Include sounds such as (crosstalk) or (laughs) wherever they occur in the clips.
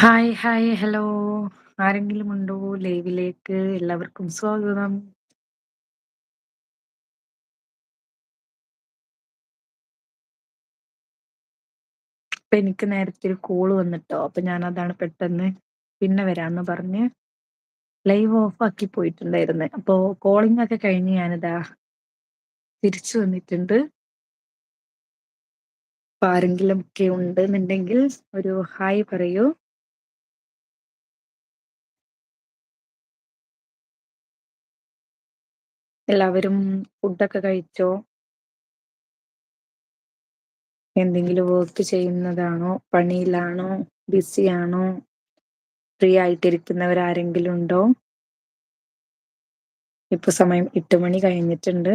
Hi hi hello ആരെങ്കിലും ഉണ്ടോ ലൈവിലേക്ക്? എല്ലാവർക്കും സ്വാഗതം. ഇപ്പൊ എനിക്ക് നേരത്തെ ഒരു കോൾ വന്നിട്ടോ. അപ്പൊ ഞാൻ അതാണ് പെട്ടെന്ന് പിന്നെ വരാന്ന് പറഞ്ഞ് ലൈവ് ഓഫ് ആക്കി പോയിട്ടുണ്ടായിരുന്നു. അപ്പോ കോളിംഗ് ഒക്കെ കഴിഞ്ഞ് ഞാനിതാ തിരിച്ചു വന്നിട്ടുണ്ട്. ആരെങ്കിലും ഒക്കെ ഉണ്ടെന്നുണ്ടെങ്കിൽ ഒരു ഹായ് പറയൂ. എല്ലാവരും ഫുഡൊക്കെ കഴിച്ചോ? എന്തെങ്കിലും വർക്ക് ചെയ്യുന്നതാണോ? പണിയിലാണോ? ബിസിയാണോ? ഫ്രീ ആയിട്ടിരിക്കുന്നവർ ആരെങ്കിലും ഉണ്ടോ ഇപ്പൊ സമയം എട്ട് മണി കഴിഞ്ഞിട്ടുണ്ട്.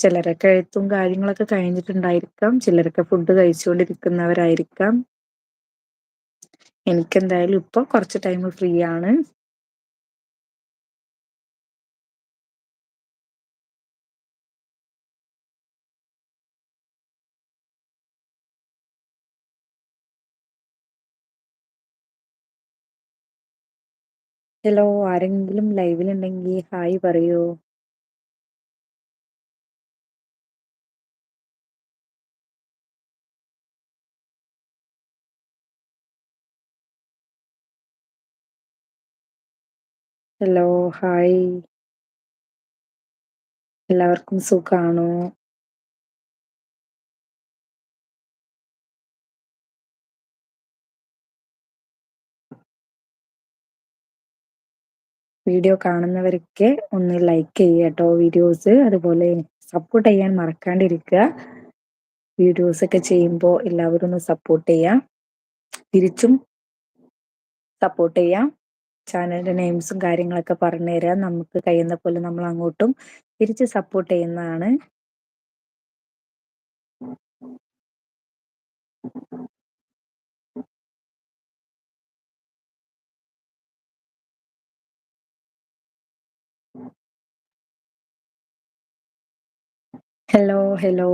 ചിലരൊക്കെ എഴുത്തും കാര്യങ്ങളൊക്കെ കഴിഞ്ഞിട്ടുണ്ടായിരിക്കാം. ചിലരൊക്കെ ഫുഡ് കഴിച്ചുകൊണ്ടിരിക്കുന്നവരായിരിക്കാം. എനിക്കെന്തായാലും ഇപ്പൊ കുറച്ച് ടൈം ഫ്രീ ആണ്. ഹലോ ആരെങ്കിലും ലൈവിലുണ്ടെങ്കിൽ ഹായ് പറയൂ? Hello hi. എല്ലാവർക്കും സുഖാണോ? വീഡിയോ കാണുന്നവരൊക്കെ ഒന്ന് ലൈക്ക് ചെയ്യാട്ടോ വീഡിയോസ് അതുപോലെ സപ്പോർട്ട് ചെയ്യാൻ മറക്കാണ്ടിരിക്കുക. വീഡിയോസ് ഒക്കെ ചെയ്യുമ്പോൾ എല്ലാവരും ഒന്ന് സപ്പോർട്ട് ചെയ്യാം. തിരിച്ചും സപ്പോർട്ട് ചെയ്യാം. ചാനലിന്റെ നെയിംസും കാര്യങ്ങളൊക്കെ പറഞ്ഞു തരാം. നമുക്ക് കഴിയുന്ന പോലെ നമ്മൾ അങ്ങോട്ടും തിരിച്ച് സപ്പോർട്ട് ചെയ്യുന്നതാണ്. ഹലോ ഹലോ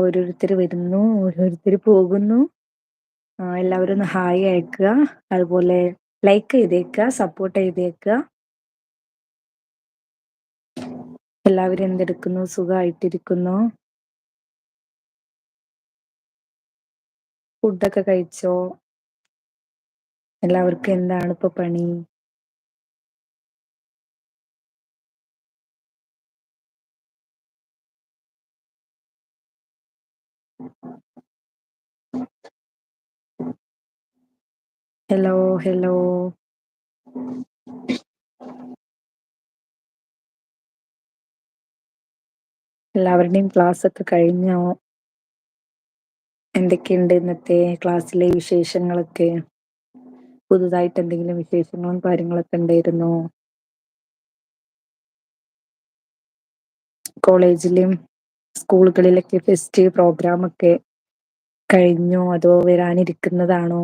ഓരോരുത്തർ വരുന്നു ഓരോരുത്തർ പോകുന്നു. ആ എല്ലാവരും ഒന്ന് ഹായ് അയക്കുക അതുപോലെ ലൈക്ക് ചെയ്തേക്കുക സപ്പോർട്ട് ചെയ്തേക്കുക. എല്ലാവരും എന്തെടുക്കുന്നു? സുഖമായിട്ടിരിക്കുന്നു. ഫുഡൊക്കെ കഴിച്ചോ? എല്ലാവർക്കും എന്താണ് ഇപ്പൊ പണി? Hello hello. എല്ലാവരുടെയും ക്ലാസ് ഒക്കെ കഴിഞ്ഞോ? എന്തൊക്കെയുണ്ട് ഇന്നത്തെ ക്ലാസ്സിലെ വിശേഷങ്ങളൊക്കെ? പുതുതായിട്ട് എന്തെങ്കിലും വിശേഷങ്ങളും കാര്യങ്ങളൊക്കെ ഉണ്ടായിരുന്നോ? കോളേജിലും സ്കൂളുകളിലൊക്കെ ഫെസ്റ്റ് പ്രോഗ്രാം ഒക്കെ കഴിഞ്ഞോ? അതോ വരാനിരിക്കുന്നതാണോ?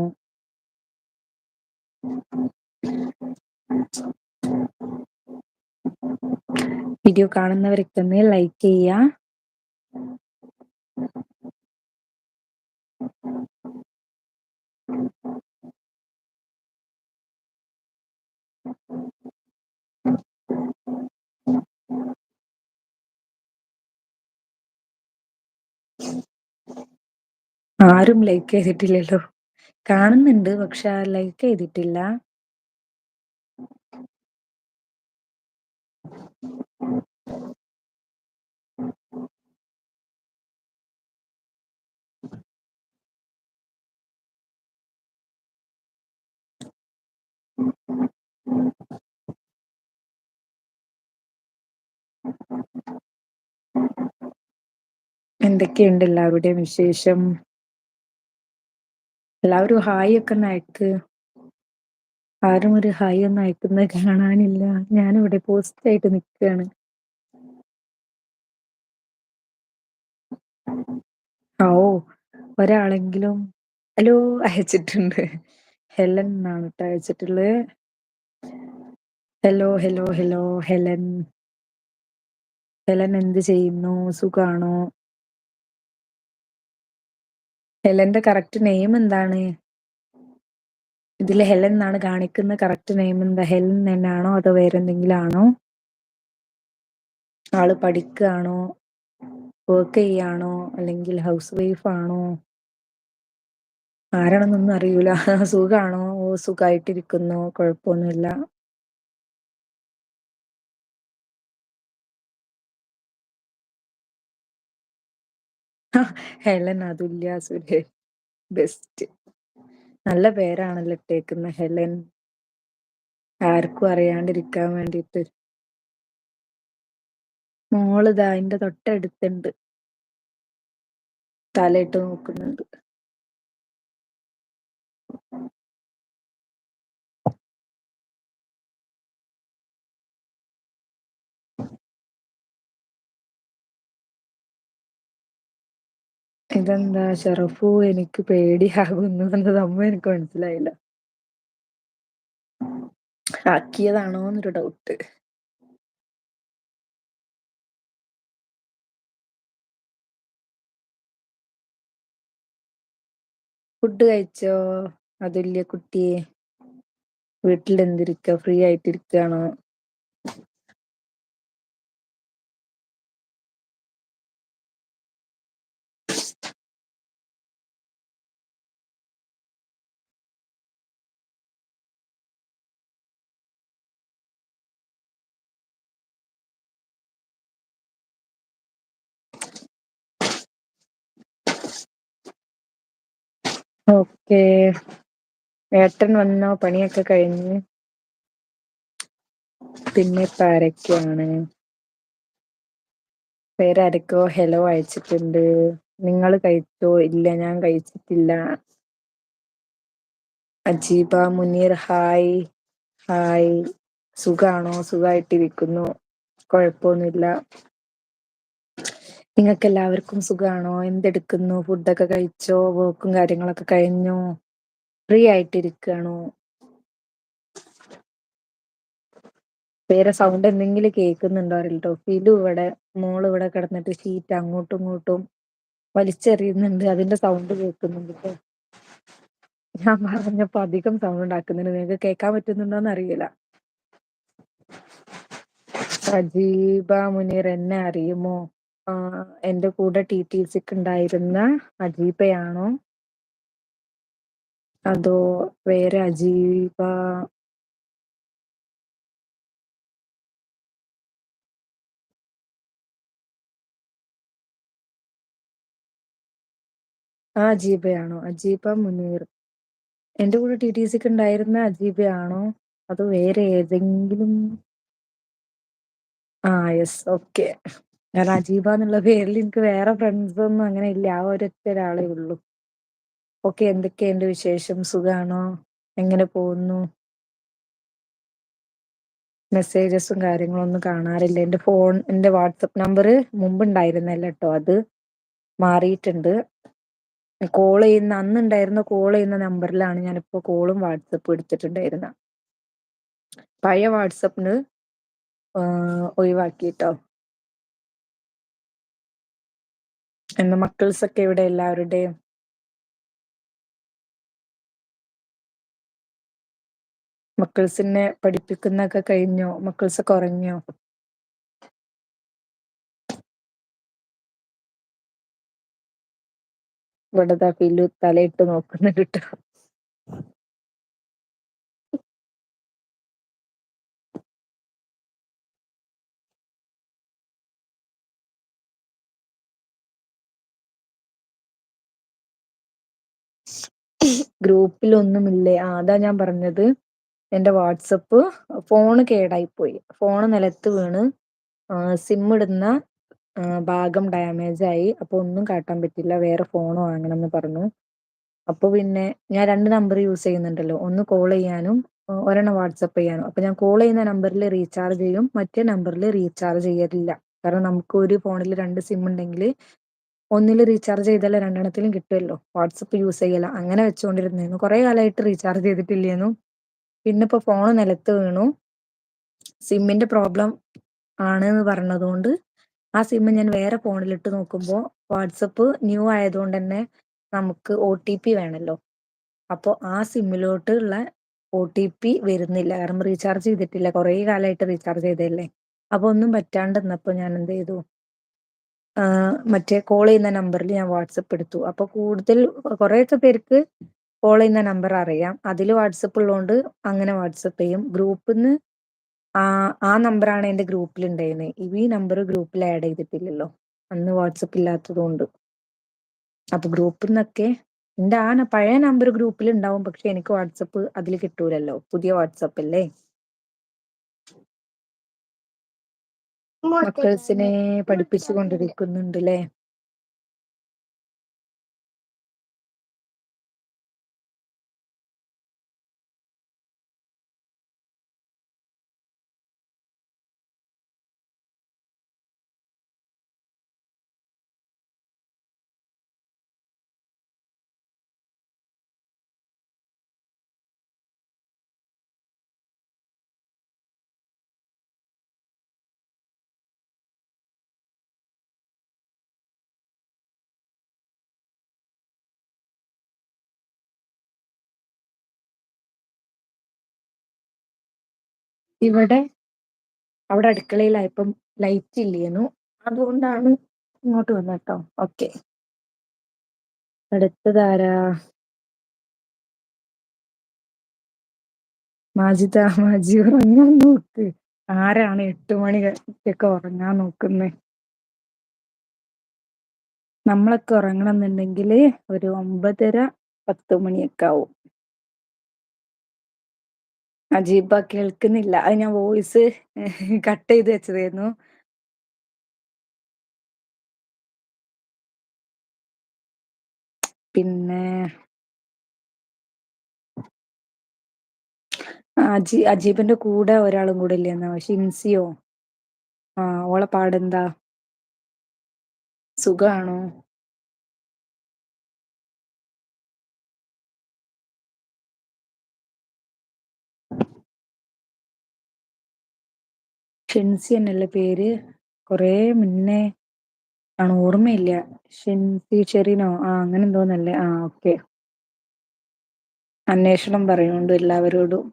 വീഡിയോ കാണുന്നവരൊക്കെ ഒന്ന് ലൈക്ക് ചെയ്യാ. ആരും ലൈക്ക് ചെയ്തിട്ടില്ലല്ലോ. കാണുന്നുണ്ട് പക്ഷെ ലൈക്ക് ചെയ്തിട്ടില്ല. എന്തൊക്കെയുണ്ട് എല്ലാവരുടെയും വിശേഷം? എല്ലാവരും ഹായ് ഒക്കെ അയക്ക്. ആരും ഒരു ഹായ് ഒന്നും അയക്കുന്നത് കാണാനില്ല. ഞാനിവിടെ പോസ്റ്റ് ആയിട്ട് നിൽക്കുകയാണ് ഓ ഒരാളെങ്കിലും ഹലോ അയച്ചിട്ടുണ്ട്. ഹെലൻ എന്നാണ് കേട്ടോ അയച്ചിട്ടുള്ളത് hello hello hello Helen. Helen എന്ത് ചെയ്യുന്നു? സുഖാണോ? ഹെലന്റെ കറക്റ്റ് നെയിം എന്താണ്? ഇതിൽ ഹെലൻ എന്നാണ് കാണിക്കുന്ന കറക്റ്റ് നെയിം എന്താ? ഹെലൻ തന്നെയാണോ അതോ വേറെ എന്തെങ്കിലും ആണോ ആൾ പഠിക്കുകയാണോ? വർക്ക് ചെയ്യാണോ? അല്ലെങ്കിൽ ഹൗസ് വൈഫ് ആണോ? ആരാണെന്നൊന്നും അറിയൂല. (laughs) സുഖാണോ? ഓ സുഖമായിട്ടിരിക്കുന്നു കൊഴപ്പൊന്നുല്ല ഹെലൻ അതുല്യ സുരേഷ് ബെസ്റ്റ്. നല്ല പേരാണല്ലോ ഇട്ടേക്കുന്ന ഹെലൻ. ആർക്കും അറിയാണ്ടിരിക്കാൻ വേണ്ടിട്ട് മോളിതാ അതിന്റെ തൊട്ടടുത്തുണ്ട്. തലയിട്ട് നോക്കുന്നുണ്ട്. ഇതെന്താ ഷറഫു? എനിക്ക് പേടിയാകുന്നു എന്നത് അമ്മ എനിക്ക് മനസ്സിലായില്ല. ആക്കിയതാണോന്നൊരു ഡൗട്ട് ഫുഡ് കഴിച്ചോ? അതുല്യ കുട്ടിയെ? വീട്ടിൽ എന്തിരിക്ക ഫ്രീ ആയിട്ടിരിക്കാണോ? ഓക്കേ. ഏട്ടൻ വന്നോ? പണിയൊക്കെ കഴിഞ്ഞ്. പിന്നെ ആരൊക്കെയാണ്? ഹലോ ആരൊക്കോ ഹെലോ അയച്ചിട്ടുണ്ട്. നിങ്ങൾ കഴിച്ചോ? ഇല്ല ഞാൻ കഴിച്ചിട്ടില്ല. അജീബ മുനീർ ഹായ്. ഹായ്. സുഖാണോ? സുഖായിട്ടിരിക്കുന്നു. കൊഴപ്പൊന്നുല്ല നിങ്ങൾക്ക് എല്ലാവർക്കും സുഖാണോ? എന്തെടുക്കുന്നു? ഫുഡൊക്കെ കഴിച്ചോ? വർക്കും കാര്യങ്ങളൊക്കെ കഴിഞ്ഞോ? ഫ്രീ ആയിട്ടിരിക്കാണോ? വേറെ സൗണ്ട് എന്തെങ്കിലും കേൾക്കുന്നുണ്ടോ അറിയോ ഫിലു ഇവിടെ മോൾ ഇവിടെ കിടന്നിട്ട് ഷീറ്റ് അങ്ങോട്ടും ഇങ്ങോട്ടും വലിച്ചെറിയുന്നുണ്ട്. അതിന്റെ സൗണ്ട് കേൾക്കുന്നുണ്ട്ട്ടോ ഞാൻ പറഞ്ഞപ്പോ അധികം സൗണ്ട് ഉണ്ടാക്കുന്നുണ്ട് നിങ്ങൾക്ക് കേൾക്കാൻ പറ്റുന്നുണ്ടോന്ന് അറിയില്ല. സജീബ മുനീർ എന്നെ അറിയുമോ? എന്റെ കൂടെ ടി ടി സിക്ക് ഉണ്ടായിരുന്ന അജീബയാണോ? അതോ വേറെ അജീബ? ആ അജീബയാണോ? അജീബ മുനീർ. എന്റെ കൂടെ ടി ടി സിക്ക് ഉണ്ടായിരുന്ന അജീബയാണോ? അതോ വേറെ ഏതെങ്കിലും? ആ യെസ് ഓക്കെ. ഞാൻ അജീബ എന്നുള്ള പേരിൽ എനിക്ക് വേറെ ഫ്രണ്ട്സ് ഒന്നും അങ്ങനെ ഇല്ല. ആ ഒരൊറ്റ ഒരാളെ ഉള്ളു. ഓക്കെ എന്തൊക്കെയുണ്ട് വിശേഷം? സുഖാണോ? എങ്ങനെ പോകുന്നു? മെസ്സേജസും കാര്യങ്ങളും ഒന്നും കാണാറില്ല. എന്റെ ഫോൺ എന്റെ വാട്സപ്പ് നമ്പർ മുമ്പ് ഉണ്ടായിരുന്നല്ല കേട്ടോ അത് മാറിയിട്ടുണ്ട്. കോൾ ചെയ്യുന്ന അന്ന് ഉണ്ടായിരുന്ന കോൾ ചെയ്യുന്ന നമ്പറിലാണ് ഞാനിപ്പോ കോളും വാട്സപ്പും എടുത്തിട്ടുണ്ടായിരുന്ന പഴയ വാട്സപ്പിന് ഒഴിവാക്കിട്ടോ. എന്റെ ഒക്കെ ഇവിടെ എല്ലാവരുടെയും മക്കൾസിനെ പഠിപ്പിക്കുന്നൊക്കെ കഴിഞ്ഞോ മക്കൾസൊക്കെ ഉറങ്ങിയോ ഇവിടെ ഫിലു തലയിട്ട് നോക്കുന്നുണ്ട്ട്ടോ ഗ്രൂപ്പിലൊന്നുമില്ലേ? ആ അതാ ഞാൻ പറഞ്ഞത്. എന്റെ വാട്സപ്പ് ഫോണ് കേടായി പോയി ഫോണ് നിലത്ത് വീണ് സിം ഇടുന്ന ഭാഗം ഡാമേജ് ആയി അപ്പോൾ ഒന്നും കാട്ടാൻ പറ്റില്ല. വേറെ ഫോൺ വാങ്ങണംന്ന് പറഞ്ഞു. അപ്പോൾ പിന്നെ ഞാൻ രണ്ട് നമ്പർ യൂസ് ചെയ്യുന്നുണ്ടല്ലോ. ഒന്ന് കോൾ ചെയ്യാനും ഒരെണ്ണം വാട്സപ്പ് ചെയ്യാനും. അപ്പോൾ ഞാൻ കോൾ ചെയ്യുന്ന നമ്പറിൽ റീചാർജ് ചെയ്യും. മറ്റേ നമ്പറിൽ റീചാർജ് ചെയ്യലില്ല. കാരണം നമുക്ക് ഒരു ഫോണിൽ രണ്ട് സിം ഉണ്ടെങ്കിൽ ഒന്നിൽ റീചാർജ് ചെയ്താലേ രണ്ടെണ്ണത്തിലും കിട്ടുമല്ലോ വാട്സപ്പ് യൂസ് ചെയ്യല. അങ്ങനെ വെച്ചുകൊണ്ടിരുന്നു കുറെ കാലമായിട്ട് റീചാർജ് ചെയ്തിട്ടില്ലേന്നു. പിന്നെ ഇപ്പോ ഫോൺ നിലത്ത് വീണു. സിമ്മിന്റെ പ്രോബ്ലം ആണ് എന്ന് പറഞ്ഞതുകൊണ്ട് ആ സിമ്മ് ഞാൻ വേറെ ഫോണിലിട്ട് നോക്കുമ്പോൾ വാട്സപ്പ് ന്യൂ ആയതുകൊണ്ട് തന്നെ നമുക്ക് ഒ ടി പി വേണല്ലോ. അപ്പൊ ആ സിമ്മിലോട്ട് ഉള്ള ഒ ടി പി വരുന്നില്ല. കാരണം റീചാർജ് ചെയ്തിട്ടില്ല. കുറേ കാലമായിട്ട് റീചാർജ് ചെയ്തല്ലേ അപ്പൊ ഒന്നും പറ്റാണ്ടെന്നപ്പോ ഞാൻ എന്ത് ചെയ്തു? മറ്റേ കോൾ ചെയ്യുന്ന നമ്പറിൽ ഞാൻ വാട്സപ്പ് എടുത്തു. അപ്പൊ കൂടുതൽ കുറേയൊക്കെ പേർക്ക് കോൾ ചെയ്യുന്ന നമ്പർ അറിയാം. അതിൽ വാട്സപ്പ് ഉള്ളതുകൊണ്ട് അങ്ങനെ വാട്സപ്പ് ചെയ്യും. ഗ്രൂപ്പിൽ നിന്ന് ആ ആ നമ്പറാണ് എന്റെ ഗ്രൂപ്പിൽ ഉണ്ടായിരുന്നത് ഈ നമ്പർ ഗ്രൂപ്പിൽ ആഡ് ചെയ്തിട്ടില്ലല്ലോ. അന്ന് വാട്സപ്പ് ഇല്ലാത്തതുകൊണ്ട് കൊണ്ട്. അപ്പൊ ഗ്രൂപ്പിന്നൊക്കെ എന്റെ ആ പഴയ നമ്പർ ഗ്രൂപ്പിൽ ഉണ്ടാവും പക്ഷെ എനിക്ക് വാട്സപ്പ് അതിൽ കിട്ടൂലല്ലോ. പുതിയ വാട്സപ്പ് അല്ലേ? മക്കൾസിനെ പഠിപ്പിച്ചു കൊണ്ടിരിക്കുന്നുണ്ട്ല്ലേ? ഇവിടെ അവിടെ അടുക്കളയിലായപ്പം ലൈറ്റ് ഇല്ലേന്നു. അതുകൊണ്ടാണ് ഇങ്ങോട്ട് വന്നത് കേട്ടോ ഓക്കെ അടുത്തതാരാ? മാജിദ മാജി ഉറങ്ങാൻ നോക്ക്. ആരാണ് എട്ട് മണി ഒക്കെ ഉറങ്ങാൻ നോക്കുന്നേ? നമ്മളൊക്കെ ഉറങ്ങണം എന്നുണ്ടെങ്കിൽ ഒരു ഒമ്പതര പത്ത് മണിയൊക്കെ ആവും. അജീബ കേൾക്കുന്നില്ല. അത് ഞാൻ വോയിസ് കട്ട് ചെയ്ത് വെച്ചതായിരുന്നു. പിന്നെ അജി അജീബിന്റെ കൂടെ ഒരാളും കൂടെ ഇല്ലേന്നോ. ഷിൻസിയോ ആ ഓളെ പാടെന്താ? സുഖാണോ? ഷിൻസിന്നല്ലേ പേര്? കൊറേ മുന്നേ. ആണ്? ഓർമ്മയില്ല. ഷെൻസി ഷെറിനോ ആ അങ്ങനെ എന്തോന്നല്ലേ ആ ഓക്കെ. അന്വേഷണം പറയുന്നുണ്ട് എല്ലാവരോടും.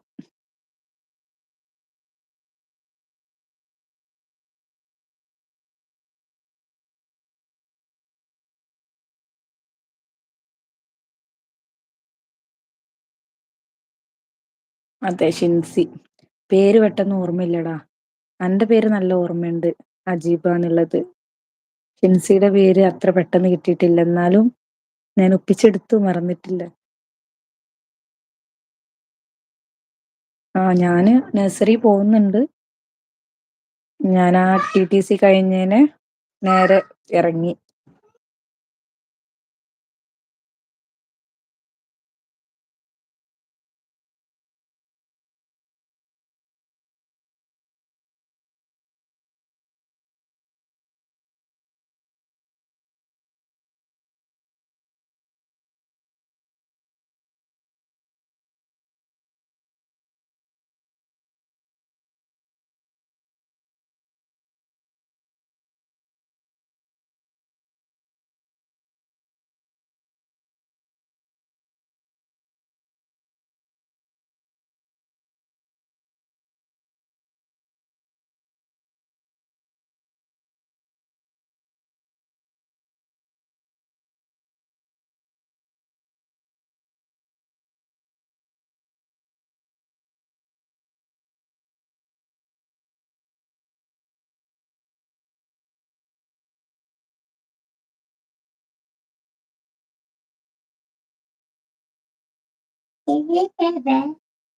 അതെ ഷിൻസി. പേര് പെട്ടെന്ന് ഓർമ്മയില്ലടാ. അന്റെ പേര് നല്ല ഓർമ്മയുണ്ട് അജീബ എന്നുള്ളത്. ഷിൻസിയുടെ പേര് അത്ര പെട്ടെന്ന് കിട്ടിയിട്ടില്ല. എന്നാലും ഞാൻ ഒപ്പിച്ചെടുത്തു മറന്നിട്ടില്ല. ആ ഞാൻ നഴ്സറി പോകുന്നുണ്ട്. ഞാൻ ആ ടി ടി സി കഴിഞ്ഞേനെ നേരെ ഇറങ്ങി.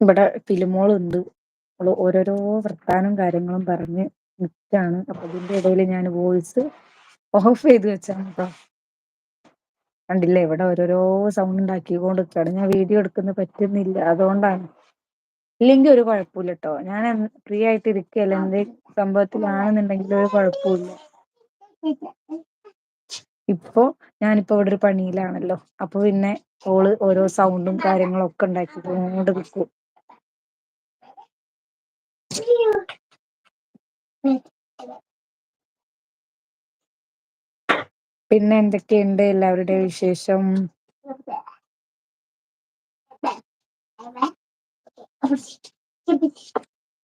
ഇവിടെ ഫിലിമോളുണ്ട്. അവൾ ഓരോരോ വർത്താനം കാര്യങ്ങളും പറഞ്ഞ് നിൽക്കാണ് അപ്പൊ ഇതിന്റെ ഇടയിൽ ഞാൻ വോയിസ് ഓഫ് ചെയ്ത് വെച്ചാണ് ട്ടോ. കണ്ടില്ലേ? ഇവിടെ ഓരോരോ സൗണ്ട് ഉണ്ടാക്കിക്കൊണ്ട്ക്കാണ് ഞാൻ വീഡിയോ എടുക്കുന്ന പറ്റുന്നില്ല. അതുകൊണ്ടാണ്. ഇല്ലെങ്കിൽ ഒരു കുഴപ്പമില്ല കേട്ടോ ഞാൻ ഫ്രീ ആയിട്ട് ഇരിക്കുകയല്ല എന്തെങ്കിലും സംഭവത്തിലാണെന്നുണ്ടെങ്കിൽ ഒരു കുഴപ്പമില്ല. ഇപ്പൊ ഞാനിപ്പോ ഇവിടെ ഒരു പണിയിലാണല്ലോ. അപ്പൊ പിന്നെ ഓൾ ഓരോ സൗണ്ടും കാര്യങ്ങളും ഒക്കെ ഉണ്ടാക്കി ഉണ്ടാക്കിക്കൊണ്ട് നിക്കും. പിന്നെ എന്തൊക്കെയുണ്ട്? എല്ലാവരുടെ വിശേഷം?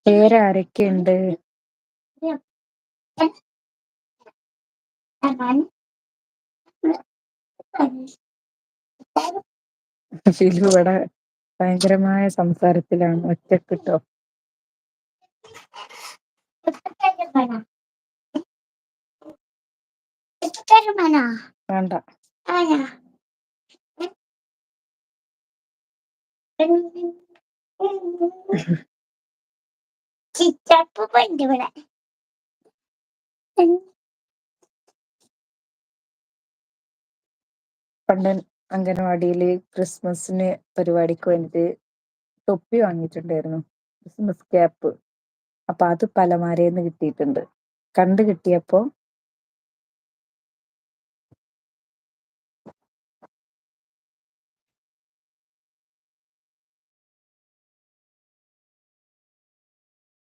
പേരാരൊക്കെയുണ്ട്? ഇവിടെ ഭയങ്കരമായ സംസാരത്തിലാണ്. ഒറ്റക്കിട്ടോ? വേണ്ട. ചിറ്റപ്പൂപ്പണ്ട് ഇവിടെ. പണ്ട് അംഗനവാടിയിൽ ക്രിസ്മസിന് പരിപാടിക്ക് വേണ്ടിട്ട് തൊപ്പി വാങ്ങിയിട്ടുണ്ടായിരുന്നു. Christmas cap. അപ്പൊ അത് പലമാരേന്ന് കിട്ടിയിട്ടുണ്ട്. കണ്ട് കിട്ടിയപ്പോ